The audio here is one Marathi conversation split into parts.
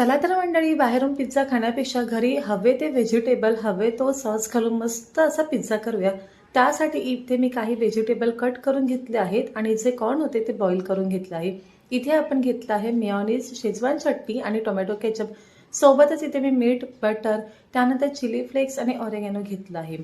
चला तर मंडळी बाहेरून पिझ्झा खाण्यापेक्षा घरी हवे ते व्हेजिटेबल हवे तो सॉस घालून मस्त असा पिझ्झा करूया. त्यासाठी इथे मी काही व्हेजिटेबल कट करून घेतले आहेत आणि जे कॉर्न होते ते बॉईल करून घेतले आहे. इथे आपण घेतलं आहे मिओनीज शेजवान चटणी आणि टोमॅटो केचप सोबतच इथे मी मीठ बटर त्यानंतर चिली फ्लेक्स आणि ऑरेगॅनो घेतला आहे.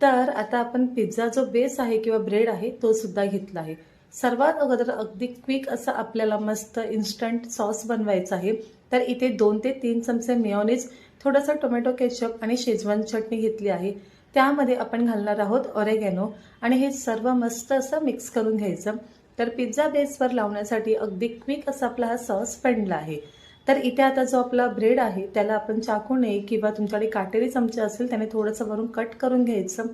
तर आता आपण पिझ्झा जो बेस आहे किंवा ब्रेड आहे तो सुद्धा घेतला आहे. सर्वात अगोदर अगदी क्विक असं आपल्याला मस्त इन्स्टंट सॉस बनवायचा आहे. तर इथे दोन ते तीन चमचे मेयोनीज थोडंसं टोमॅटो केचप आणि शेजवान चटणी घेतली आहे. त्यामध्ये आपण घालणार आहोत ऑरेगॅनो आणि हे सर्व मस्त असं मिक्स करून घ्यायचं. तर पिझ्झा बेसवर लावण्यासाठी अगदी क्विक असा आपला हा सॉस पडला आहे. तर इथे आता जो आपला ब्रेड आहे त्याला आपण चाकूने किंवा तुमच्याकडे काटेरी चमचे असेल त्याने थोडंसं वरून कट करून घ्यायचं.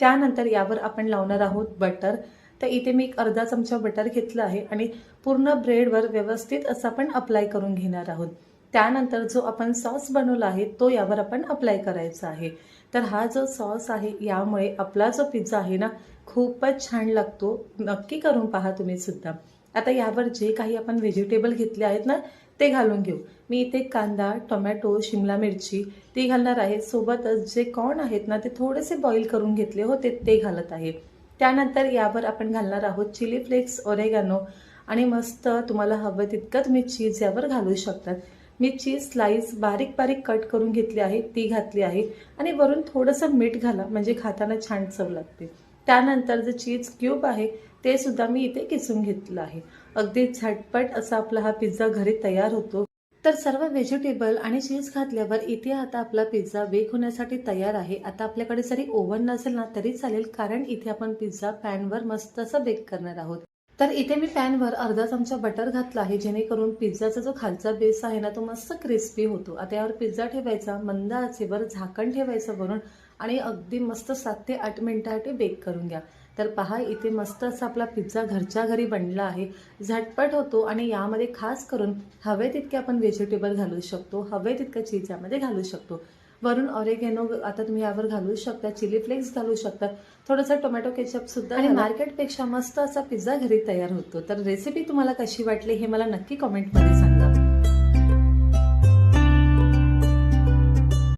त्यानंतर यावर आपण लावणार आहोत बटर तर इथे मी एक अर्धा चमचा बटर घेतला आहे आणि पूर्ण ब्रेडवर व्यवस्थित असं आपण अप्लाय करून घेणार आहोत. त्यानंतर जो आपण सॉस बनवला आहे तो यावर आपण अप्लाय करायचा आहे. तर हा जो सॉस आहे यामुळे आपला जो पिझ्झा आहे ना खूपच छान लागतो. नक्की करून पहा तुम्ही सुद्धा. आता यावर जे काही आपण व्हेजिटेबल घेतले आहेत ना ते घालून घेऊ. मी इथे कांदा टोमॅटो शिमला मिरची ती घालणार आहे. सोबतच जे कॉर्न आहेत ना ते थोडेसे बॉईल करून घेतले होते ते घालत आहे. त्यानंतर यावर आपण घालणार आहोत चिली फ्लेक्स ओरेगानो आणि मस्त तुम्हाला हवं तितकं तुम्ही चीज यावर घालू शकतात. मी चीज स्लाईस बारीक बारीक कट करून घेतली आहे ती घातली आहे आणि वरून थोडंसं मीठ घाला म्हणजे खाताना छान चव लागते. त्यानंतर जे चीज क्यूब आहे ते सुद्धा मी इथे किसून घेतलं आहे. अगदी झटपट असा आपला हा पिझ्झा घरी तयार होतो. तर सर्व व्हेजिटेबल आणि चीज घातल्यावर इथे आता आपला पिझ्झा बेक होण्यासाठी तयार आहे. आता आपल्याकडे जरी ओव्हन नसेल ना तरी चालेल कारण इथे आपण पिझ्झा पॅनवर मस्त असं बेक करणार आहोत. तर इथे मी पॅनवर अर्धा चमचा बटर घातला आहे जेणेकरून पिझ्झाचा जो खालचा बेस आहे ना तो मस्त क्रिस्पी होतो. आता यावर पिझ्झा ठेवायचा मंद आचेवर झाकण ठेवायचं वरून आणि अगदी मस्त सात ते आठ मिनिटासाठी बेक करून घ्या. तर पहा इथे मस्त असा आपला पिझ्झा घरच्या घरी बनला आहे. झटपट होतो आणि यामध्ये खास करून हवे तितके आपण व्हेजिटेबल घालू शकतो हवे तितकं चीज यामध्ये घालू शकतो. वरून ऑरेगॅनो आता तुम्ही यावर घालू शकता चिली फ्लेक्स घालू शकता. थोडंसं टोमॅटो केचप सुद्धा आणि मार्केटपेक्षा मस्त असा पिझ्झा घरी तयार होतो. तर रेसिपी तुम्हाला कशी वाटली हे मला नक्की कॉमेंटमध्ये सांगा.